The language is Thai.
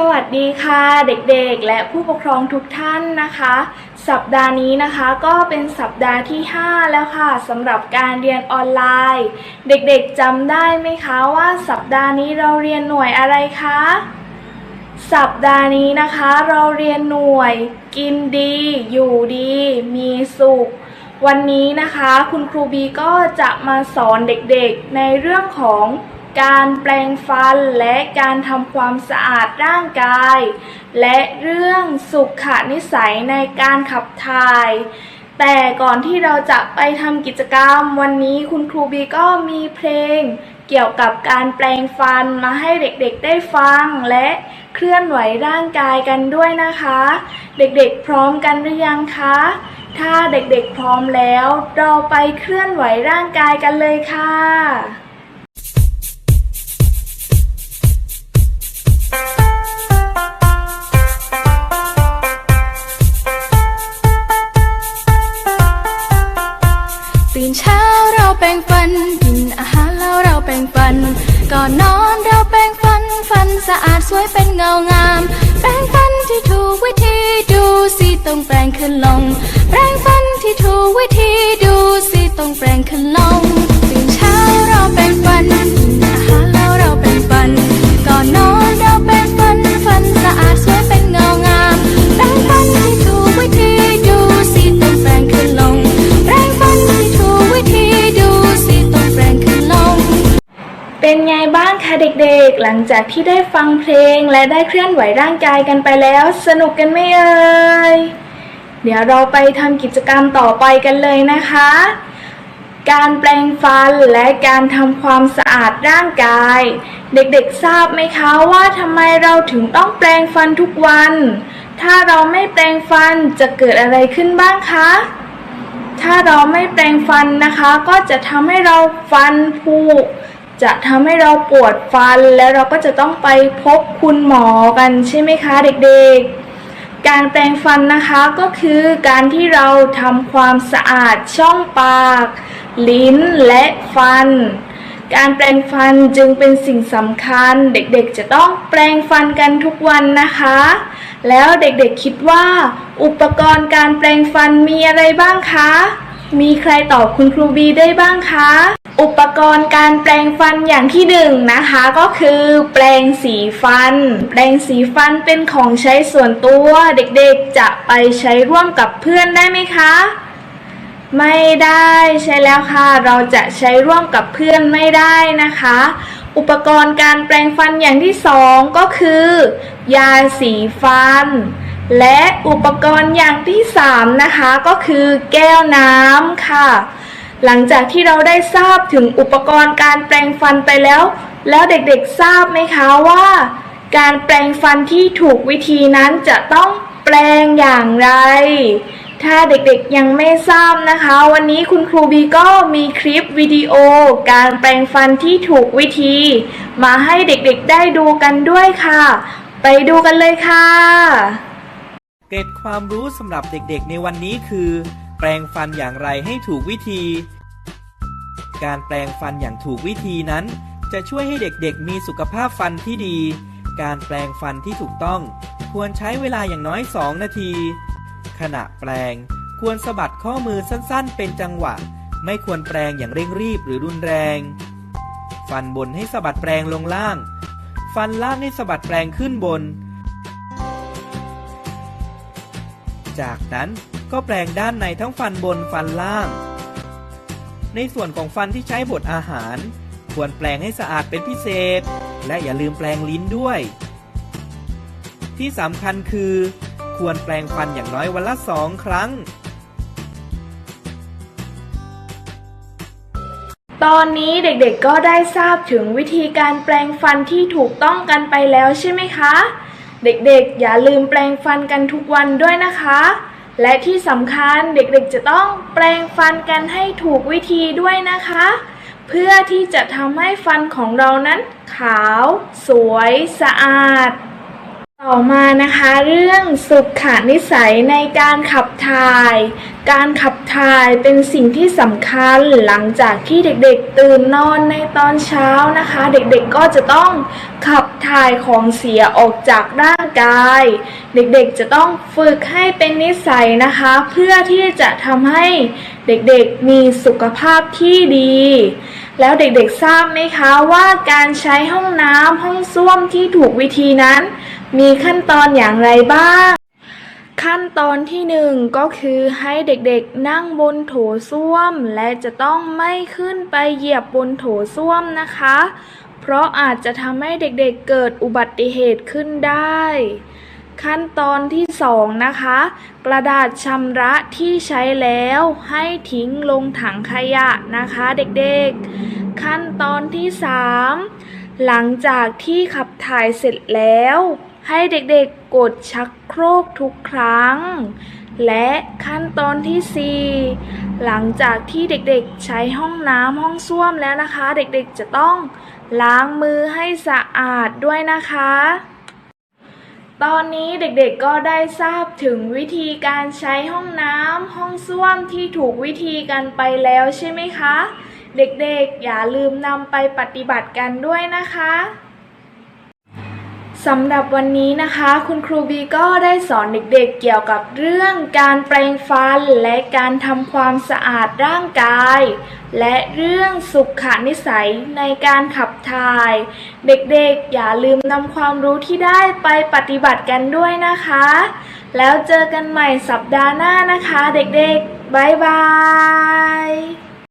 สวัสดีค่ะเด็กๆ และผู้ปกครองทุกท่านนะคะ สัปดาห์นี้นะคะก็เป็นสัปดาห์ที่ 5 แล้วค่ะสำหรับการเรียนออนไลน์ เด็กๆจำได้ไหมคะว่าสัปดาห์นี้เราเรียนหน่วยอะไรคะสัปดาห์นี้นะคะเราเรียนหน่วย กินดี อยู่ดี มีสุข วันนี้นะคะ คุณครูบีก็จะมาสอนเด็กๆในเรื่องของ การแปลงฟันและการทำความสะอาดร่างกาย และเรื่องสุขนิสัยในการขับถ่าย แต่ก่อนที่เราจะไปทำกิจกรรม วันนี้คุณครูบีก็มีเพลง เกี่ยวกับการแปลงฟันมาให้เด็กๆได้ฟัง และเคลื่อนไหวร่างกายกันด้วยนะคะ เด็กๆพร้อมกันหรือยังคะ ถ้าเด็กๆพร้อมแล้ว เราไปเคลื่อนไหวร่างกายกันเลยค่ะ ราแปรงฟัน ก่อนนอนเราแปรงฟัน ฟันสะอาดสวยเป็นเงางาม แปรงฟันที่ถูกวิธีดูสิต้องแปรงขึ้นลง แปรงฟันที่ถูกวิธีดูสิต้องแปรงขึ้นลงตื่นเช้าเราแปรงฟันกินอาหารแล้วเราแปรงฟัน ก่อนนอน บ้างคะเด็กๆ หลังจากที่ได้ฟังเพลงและได้เคลื่อนไหวร่างกายกันไปแล้ว สนุกกันไหมเอ่ย เดี๋ยวเราไปทำกิจกรรมต่อไปกันเลยนะคะ การแปลงฟันและการทำความสะอาดร่างกาย เด็กๆทราบไหมคะว่าทำไมเราถึงต้องแปลงฟันทุกวัน ถ้าเราไม่แปลงฟันจะเกิดอะไรขึ้นบ้างคะถ้าเราไม่แปรงฟันนะคะ ก็จะทำให้เราฟันผุ จะทำให้เราปวดฟันแล้วเราก็จะต้องไปพบคุณหมอกันใช่ไหมคะเด็กๆ การแปรงฟันนะคะก็คือการที่เราทำความสะอาดช่องปาก ลิ้นและฟัน การแปรงฟันจึงเป็นสิ่งสำคัญ เด็กๆ จะต้องแปรงฟันกันทุกวันนะคะ แล้วเด็กๆคิดว่า อุปกรณ์การแปรงฟันมีอะไรบ้างคะ มีใครตอบคุณครูบีได้บ้างคะ อุปกรณ์การแปรงฟันอย่างที่หนึ่งนะคะก็คือแปรงสีฟัน แปรงสีฟันเป็นของใช้ส่วนตัวเด็กๆจะไปใช้ร่วมกับเพื่อนได้ไหมคะ ไม่ได้ใช่แล้วค่ะ เราจะใช้ร่วมกับเพื่อนไม่ได้นะคะ อุปกรณ์การแปรงฟันอย่างที่สองก็คือ ยาสีฟันและอุปกรณ์อย่างที่สามนะคะ ก็คือแก้วน้ำค่ะ หลังจากที่เราได้ทราบถึงอุปกรณ์การแปรงฟันไปแล้ว แล้วเด็กๆทราบไหมคะว่า การแปรงฟันที่ถูกวิธีนั้นจะต้องแปรงอย่างไร ถ้าเด็กๆยังไม่ทราบนะคะ วันนี้คุณครูบีก็มีคลิปวิดีโอ การแปรงฟันที่ถูกวิธี มาให้เด็กๆได้ดูกันด้วยค่ะ ไปดูกันเลยค่ะ เกร็ดความรู้สำหรับเด็กๆในวันนี้คือ แปรงฟันอย่างไรให้ถูกวิธี การแปรงฟันอย่างถูกวิธีนั้น จะช่วยให้เด็กๆ มีสุขภาพฟันที่ดี การแปรงฟันที่ถูกต้อง ควรใช้เวลาอย่างน้อย 2 นาที ขณะแปรงควรสะบัดข้อมือสั้นๆ เป็นจังหวะ ไม่ควรแปรงอย่างเร่งรีบหรือรุนแรง ฟันบนให้สะบัดแปรงลงล่าง ฟันล่างให้สะบัดแปรงขึ้นบน จากนั้นก็แปลงด้านในทั้งฟันบนฟันล่าง ในส่วนของฟันที่ใช้บดอาหาร ควรแปลงให้สะอาดเป็นพิเศษ และอย่าลืมแปลงลิ้นด้วย ที่สำคัญคือ ควรแปลงฟันอย่างน้อยวันละสองครั้ง ตอนนี้เด็กๆก็ได้ทราบถึงวิธีการแปลงฟันที่ถูกต้องกันไปแล้วใช่ไหมคะ เด็กๆ อย่าลืมแปลงฟันกันทุกวันด้วยนะคะ และที่สำคัญเด็กๆจะต้องแปลงฟันกันให้ถูกวิธีด้วยนะคะ เพื่อที่จะทำให้ฟันของเรานั้นขาว สวย สะอาด ต่อมานะคะเรื่องสุขนิสัยในการขับถ่าย การขับถ่ายเป็นสิ่งที่สำคัญหลังจากที่เด็กๆ ตื่นนอนในตอนเช้านะคะ เด็กๆก็จะต้องขับถ่ายของเสียออกจากร่างกาย เด็กๆจะต้องฝึกให้เป็นนิสัยนะคะ เพื่อที่จะทำให้เด็กๆมีสุขภาพที่ดี แล้วเด็กๆทราบไหมคะว่าการใช้ห้องน้ำห้องส้วมที่ถูกวิธีนั้น มีขั้นตอนอย่างไรบ้าง ขั้นตอนที่หนึ่งก็คือให้เด็กๆนั่งบนโถส้วม และจะต้องไม่ขึ้นไปเหยียบบนโถส้วมนะคะ เพราะอาจจะทำให้เด็กๆเกิดอุบัติเหตุขึ้นได้ ขั้นตอนที่สองนะคะ กระดาษชำระที่ใช้แล้วให้ทิ้งลงถังขยะนะคะเด็กๆ ขั้นตอนที่สามหลังจากที่ขับถ่ายเสร็จแล้ว ให้เด็กๆกดชักโครกทุกครั้ง และขั้นตอนที่ 4 หลังจากที่เด็กๆใช้ห้องน้ำห้องส้วมแล้วนะคะ เด็กๆจะต้องล้างมือให้สะอาดด้วยนะคะ ตอนนี้เด็กๆก็ได้ทราบถึงวิธีการใช้ห้องน้ำห้องส้วมที่ถูกวิธีกันไปแล้วใช่ไหมคะ เด็กๆอย่าลืมนำไปปฏิบัติกันด้วยนะคะ สำหรับวันนี้นะคะ คุณครูบีก็ได้สอนเด็กๆเกี่ยวกับเรื่องการแปรงฟันและการทำความสะอาดร่างกาย และเรื่องสุขนิสัยในการขับถ่าย เด็กๆอย่าลืมนำความรู้ที่ได้ไปปฏิบัติกันด้วยนะคะ แล้วเจอกันใหม่สัปดาห์หน้านะคะ เด็กๆบ๊ายบาย